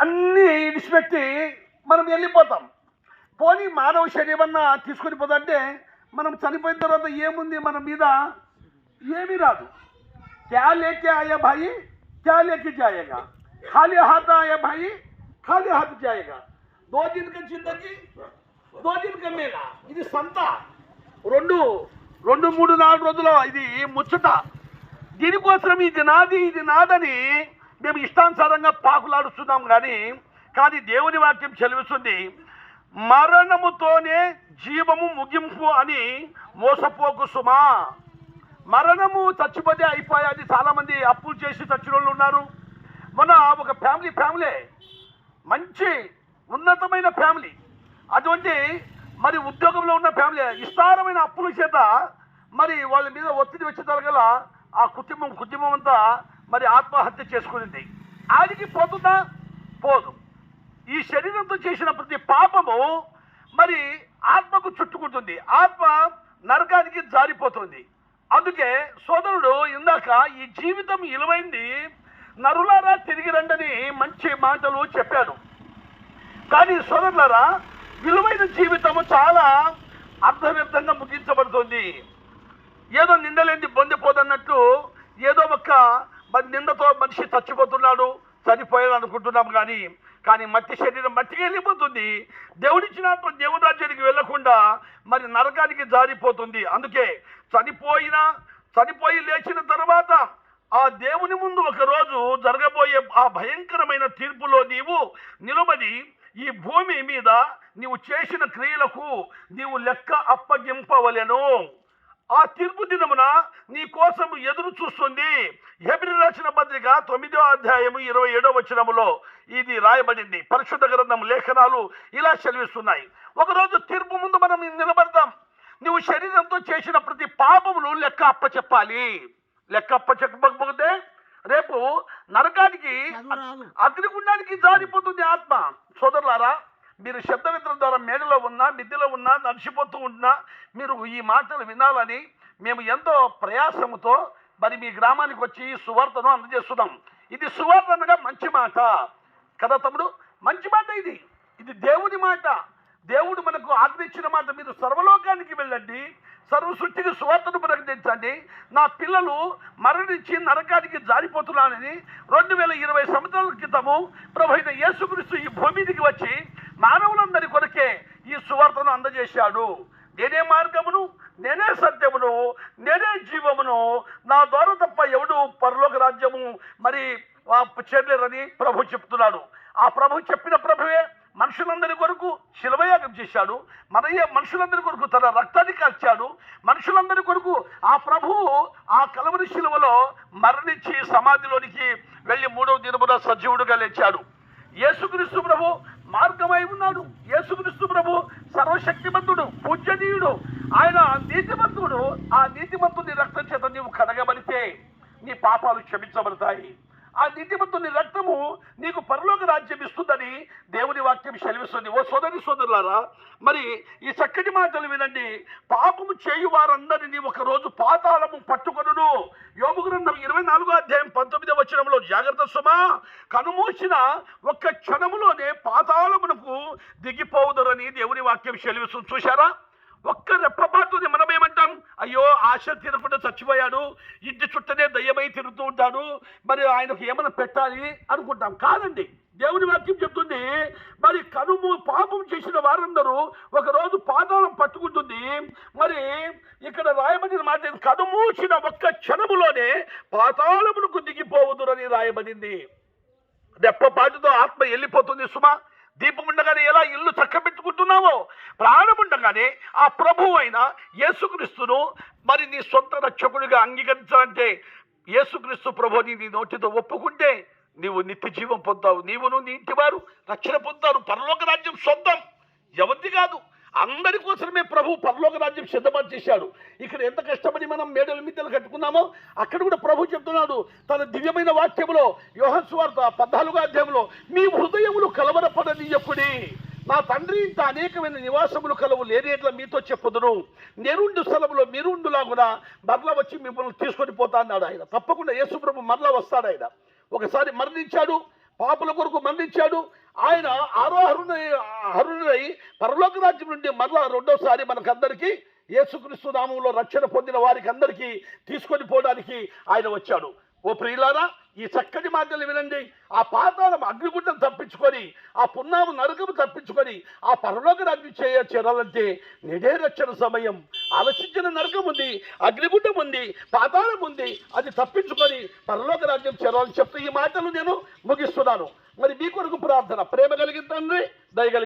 అన్నీ విడిచిపెట్టి మనం వెళ్ళిపోతాం. పోనీ మానవ శరీరమన్నా తీసుకొని పోతుంటే మనం చనిపోయిన తర్వాత ఏముంది మన మీద? ఏమీ రాదు. క్యా లేకే భాయి క్యా జాయగా? ఖాళీ హాత ఆయ భాయి ఖాళీ హాత జాయగా? దో చిందకి కా మీద ఇది సంత. రెండు రెండు మూడు నాలుగు రోజుల ఇది ముచ్చట. దీనికోసం ఇది నాది ఇది నాదని మేము ఇష్టానుసారంగా పాకులాడుస్తున్నాం కానీ కానీ దేవుని వాక్యం చెలివిస్తుంది మరణముతోనే జీవము ముగింపు అని మోసపోకు సుమా. మరణము చచ్చిపోతే అయిపోయాది చాలామంది అప్పులు చేసి చచ్చిన వాళ్ళు ఉన్నారు. మన ఒక ఫ్యామిలీ ఫ్యామిలీ మంచి ఉన్నతమైన ఫ్యామిలీ. అటువంటి మరి ఉద్యోగంలో ఉన్న ఫ్యామిలీ విస్తారమైన అప్పుల చేత మరి వాళ్ళ మీద ఒత్తిడి వచ్చేసరికల్లా ఆ కుటుంబం కుటుంబం అంతా మరి ఆత్మహత్య చేసుకునింది. ఆడికి పోతుందా? పోదు. ఈ శరీరంతో చేసిన ప్రతి పాపము మరి ఆత్మకు చుట్టుకుంటుంది. ఆత్మ నరకానికి జారిపోతుంది. అందుకే సోదరుడు ఇందాక ఈ జీవితం ఇలువైంది. నరులారా తిరిగి రండని మంచి మాటలు చెప్పాడు. కానీ సోదరులారా విలువైన జీవితము చాలా అర్థవ్యర్థంగా ముగించబడుతుంది. ఏదో నిండలేని పొందిపోదన్నట్టు ఏదో ఒక మరి నిందతో మనిషి చచ్చిపోతున్నాడు చనిపోయాడు అనుకుంటున్నాం కానీ కానీ మట్టి శరీరం మట్టికి వెళ్ళిపోతుంది. దేవుడిచ్చిన దేవుడు దేవుడి రాజ్యానికి వెళ్ళకుండా మరి నరకానికి జారిపోతుంది. అందుకే చనిపోయిన చనిపోయి లేచిన తర్వాత ఆ దేవుని ముందు ఒక రోజు జరగబోయే ఆ భయంకరమైన తీర్పులో నీవు నిలబడి ఈ భూమి మీద నీవు చేసిన క్రియలకు నీవు లెక్క అప్పగింపవలెను. ఆ తీర్పు దినమున కోసం ఎదురు చూస్తుంది. హెబ్రి రాసిన పత్రిక తొమ్మిదో అధ్యాయము ఇరవై ఏడో వచనములో ఇది రాయబడింది. పరిశుద్ధ గ్రంథం లేఖనాలు ఇలా సెలవిస్తున్నాయి ఒకరోజు తీర్పు ముందు మనం నిలబడతాం నువ్వు శరీరంతో చేసిన ప్రతి పాపములు లెక్క అప్పచెప్పాలి లెక్క అప్పచెప్పకపోతే రేపు నరకానికి. అగ్నిగుండానికి జారిపోతుంది ఆత్మ. సోదరులారా మీరు శబ్దవిద్రం ద్వారా మేడలో ఉన్నా మిద్దెలో ఉన్నా నడిచిపోతూ ఉన్నా మీరు ఈ మాటలు వినాలని మేము ఎంతో ప్రయాసముతో మరి మీ గ్రామానికి వచ్చి ఈ సువార్తను అందజేస్తున్నాం. ఇది సువార్త అనగా మంచి మాట. కదా తమ్ముడు? మంచి మాట ఇది. ఇది దేవుని మాట. దేవుడు మనకు ఆజ్ఞించిన మాట. మీరు సర్వలోకానికి వెళ్ళండి. సర్వ సృష్టికి సువార్తను ప్రకటించండి. నా పిల్లలు మరణించి నరకానికి జారిపోతున్నానని రెండు వేల ఇరవై సంవత్సరాల క్రితము ప్రభు యేసుక్రీస్తు ఈ భూమిదికి వచ్చి మానవులందరి కొరకే ఈ సువార్తను అందజేశాడు. నేనే మార్గమును నేనే సత్యమును నేనే జీవమును నా ద్వారా తప్ప ఎవడు పరలోక రాజ్యము మరి చేరలేరని ప్రభు చెప్తున్నాడు. ఆ ప్రభు చెప్పిన ప్రభువే మనుషులందరి కొరకు శిలవయాగం చేశాడు. మనయ్య మనుషులందరి కొరకు తన రక్తాన్ని కాల్చాడు. మనుషులందరి కొరకు ఆ ప్రభువు ఆ కలవరి శిలువలో మరణించి సమాధిలోనికి వెళ్ళి మూడవ దినమున సజీవుడుగా లేచాడు. యేసుక్రీస్తు ప్రభు మార్గమై ఉన్నాడు యేసుక్రీస్తు ప్రభు సర్వశక్తిమంతుడు పూజనీయుడు ఆయన నీతిమంతుడు ఆ నీతిమంతుని రక్తం చేత నీవు కడగబడితే నీ పాపాలు క్షమించబడతాయి. ఆ నీతిమంతుని రక్తము నీకు పరలోక రాజ్యం ఇస్తుందని దేవుని వాక్యం సెలవిస్తుంది. ఓ సోదరి సోదరులారా మరి ఈ చక్కటి మాటలు వినండి. పాపము చేయు వారందరినీ ఒక రోజు పాతాళము పట్టుకొనును యోగు గ్రంథం ఇరవై నాలుగో అధ్యాయం పంతొమ్మిదో వచనంలో జాగ్రత్త సుమా కనుమూసిన ఒక్క క్షణములోనే పాతాళమునకు దిగిపోవుదరని దేవుని వాక్యం సెలవిస్తుంది. చూశారా? ఒక్క రెప్పపాటుని మనం ఏమంటాం అయ్యో ఆశ తినకుండా చచ్చిపోయాడు. ఇంటి చుట్టనే దయ్యమై తిరుగుతూ ఉంటాడు. మరి ఆయనకు ఏమైనా పెట్టాలి అనుకుంటాం. కాదండి దేవుని వాక్యం చెప్తుంది మరి కనుము పాపం చేసిన వారందరూ ఒక రోజు పట్టుకుంటుంది. మరి ఇక్కడ రాయబడిన మాట ఏంది? కనుమూసిన ఒక్క క్షణములోనే పాతాళమునకు దిగిపోవుదురని రాయబడింది. రెప్పపాటుతో ఆత్మ వెళ్ళిపోతుంది సుమా. దీపం ఉండగానే ఎలా ఇల్లు చక్కబెట్టుకుంటున్నావో ప్రాణం అనగానే ఆ ప్రభు అయిన యేసుక్రీస్తును మరి నీ సొంత రక్షకుడిగా అంగీకరించాలంటే యేసుక్రీస్తు ప్రభుని నీ నోటితో ఒప్పుకుంటే నీవు నిత్య జీవం పొందావు నీవును నీ ఇంటివారు రక్షణ పొందారు పరలోక రాజ్యం సొంతం. ఎవరిది కాదు. అందరి కోసమే ప్రభు పరలోక రాజ్యం సిద్ధపడి చేశాడు. ఇక్కడ ఎంత కష్టపడి మనం మేడల మిద్దెలు కట్టుకున్నామో అక్కడ కూడా ప్రభు చెప్తున్నాడు. తన దివ్యమైన వాక్యములో యోహన్ స్వార్థ పద్నాలుగో అధ్యాయంలో మీ హృదయములు కలవరపడనీయకుడి నా తండ్రి ఇంత అనేకమైన నివాసములు కలవు లేనేట్లా మీతో చెప్పుదును. నేనుండు స్థలంలో మీరుండులాగున మరలా వచ్చి మిమ్మల్ని తీసుకొని పోతా అన్నాడు ఆయన. తప్పకుండా యేసుప్రభు మరలా వస్తాడు ఆయన. ఒకసారి మరణించాడు పాపుల కొరకు మరణించాడు. ఆయన ఆరోహరుణై హరుణై పరలోక రాజ్యం నుండి మరలా రెండోసారి మనకందరికీ యేసుక్రీస్తు నామంలో రక్షణ పొందిన వారికి అందరికీ తీసుకొని పోవడానికి ఆయన వచ్చాడు. ఓ ప్రియులారా ఈ చక్కటి మాటలు వినండి. ఆ పాతాళం అగ్నిగుండం తప్పించుకొని ఆ పున్నాము నరకము తప్పించుకొని ఆ పరలోక రాజ్యం చేయ చేరాలంటే నిడే రక్షణ సమయం. ఆలోచించిన నరకం ఉంది అగ్నిగుండం ఉంది పాతాళం ఉంది. అది తప్పించుకొని పరలోక రాజ్యం చేరాలని చెప్తూ ఈ మాటలు నేను ముగిస్తున్నాను. మరి మీ కొరకు ప్రార్థన ప్రేమ కలిగిన తండ్రి దయగలిగి